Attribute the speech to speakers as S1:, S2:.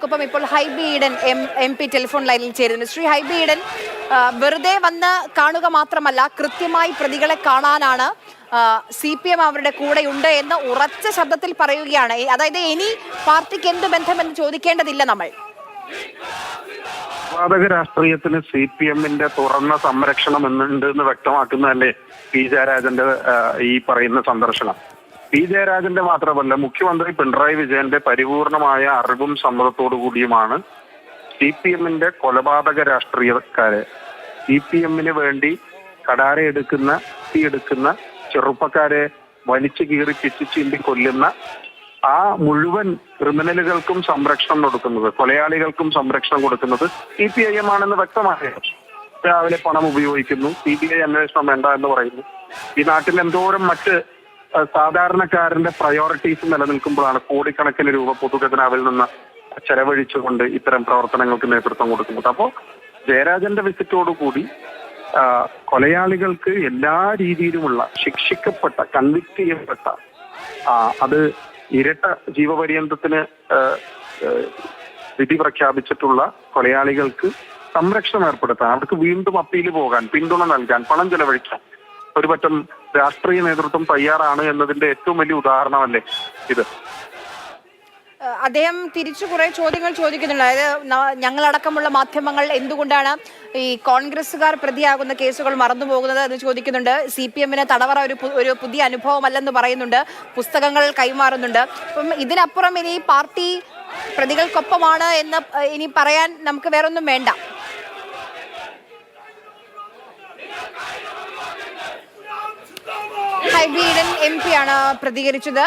S1: നമുക്കൊപ്പം ഇപ്പോൾ Hibi Eden M M P telephone ലൈനിൽ ചേരുന്നു. ശ്രീ ഹൈബി ഈഡൻ വെറുതെ വന്ന് കാണുക മാത്രമല്ല കൃത്യമായി പ്രതികളെ കാണാനാണ് സി പി എം അവരുടെ കൂടെയുണ്ട് എന്ന് ഉറച്ച ശബ്ദത്തിൽ പറയുകയാണ്. അതായത് ഇനി പാർട്ടിക്ക് എന്ത് ബന്ധമെന്ന് ചോദിക്കേണ്ടതില്ല നമ്മൾ.
S2: പാതക രാഷ്ട്രീയത്തിന് സി പി എമ്മിന്റെ തുറന്ന സംരക്ഷണം എന്നുണ്ട് എന്ന് വ്യക്തമാക്കുന്നതല്ലേ പി ജയരാജന്റെ ഈ പറയുന്ന സന്ദർശനം? പി ജയരാജന്റെ മാത്രമല്ല മുഖ്യമന്ത്രി പിണറായി വിജയന്റെ പരിപൂർണമായ അറിവും സമ്മതത്തോടു കൂടിയുമാണ് സി പി എമ്മിന്റെ കൊലപാതക രാഷ്ട്രീയക്കാരെ സി പി എമ്മിന് വേണ്ടി കടാരയെടുക്കുന്ന എടുക്കുന്ന ചെറുപ്പക്കാരെ വലിച്ചു കീറി പിച്ചു ചീന്തി കൊല്ലുന്ന ആ മുഴുവൻ ക്രിമിനലുകൾക്കും സംരക്ഷണം കൊടുക്കുന്നത് കൊലയാളികൾക്കും സംരക്ഷണം കൊടുക്കുന്നത് സി പി ഐ എം ആണെന്ന് വ്യക്തമായ രാവിലെ പണം ഉപയോഗിക്കുന്നു സി ബി ഐ അന്വേഷണം വേണ്ട എന്ന് പറയുന്നു. ഈ നാട്ടിൽ എന്തോരം മറ്റ് സാധാരണക്കാരന്റെ പ്രയോറിറ്റീസ് നിലനിൽക്കുമ്പോഴാണ് കോടിക്കണക്കിന് രൂപ പൊതുഖജനാവിൽ നിന്ന് ചെലവഴിച്ചുകൊണ്ട് ഇത്തരം പ്രവർത്തനങ്ങൾക്ക് നേതൃത്വം കൊടുക്കുന്നത്. അപ്പോ ജയരാജന്റെ വിസിറ്റോടുകൂടി കൂടി കൊലയാളികൾക്ക് എല്ലാ രീതിയിലുമുള്ള ശിക്ഷിക്കപ്പെട്ട കൺവിക്ട് ചെയ്യപ്പെട്ട അത് ഇരട്ട ജീവപര്യന്തത്തിന് വിധി പ്രഖ്യാപിച്ചിട്ടുള്ള കൊലയാളികൾക്ക് സംരക്ഷണം ഏർപ്പെടുത്താൻ അവർക്ക് വീണ്ടും അപ്പീൽ പോകാൻ പിന്തുണ നൽകാൻ പണം ചെലവഴിക്കാൻ ഒരു പറ്റം രാഷ്ട്രീയ നേതൃത്വം തയ്യാറാണ് എന്നതിന്റെ ഏറ്റവും വലിയ ഉദാഹരണമല്ലേ ഇത്?
S1: അദ്ദേഹം തിരിച്ചു കുറെ ചോദ്യങ്ങൾ ചോദിക്കുന്നുണ്ട്. അതായത് ഞങ്ങളടക്കമുള്ള മാധ്യമങ്ങൾ എന്തുകൊണ്ടാണ് ഈ കോൺഗ്രസ്സുകാർ പ്രതിയാകുന്ന കേസുകൾ മറന്നുപോകുന്നത് എന്ന് ചോദിക്കുന്നുണ്ട്. സി പി എമ്മിന് തടവറ ഒരു ഒരു പുതിയ അനുഭവമല്ലെന്ന് പറയുന്നുണ്ട്. പുസ്തകങ്ങൾ കൈമാറുന്നുണ്ട്. അപ്പം ഇതിനപ്പുറം ഇനി പാർട്ടി പ്രതികൾക്കൊപ്പമാണ് എന്ന് ഇനി പറയാൻ നമുക്ക് വേറൊന്നും വേണ്ട. ഹൈബി ഈഡൻ എം പി ആണ് പ്രതികരിച്ചത്.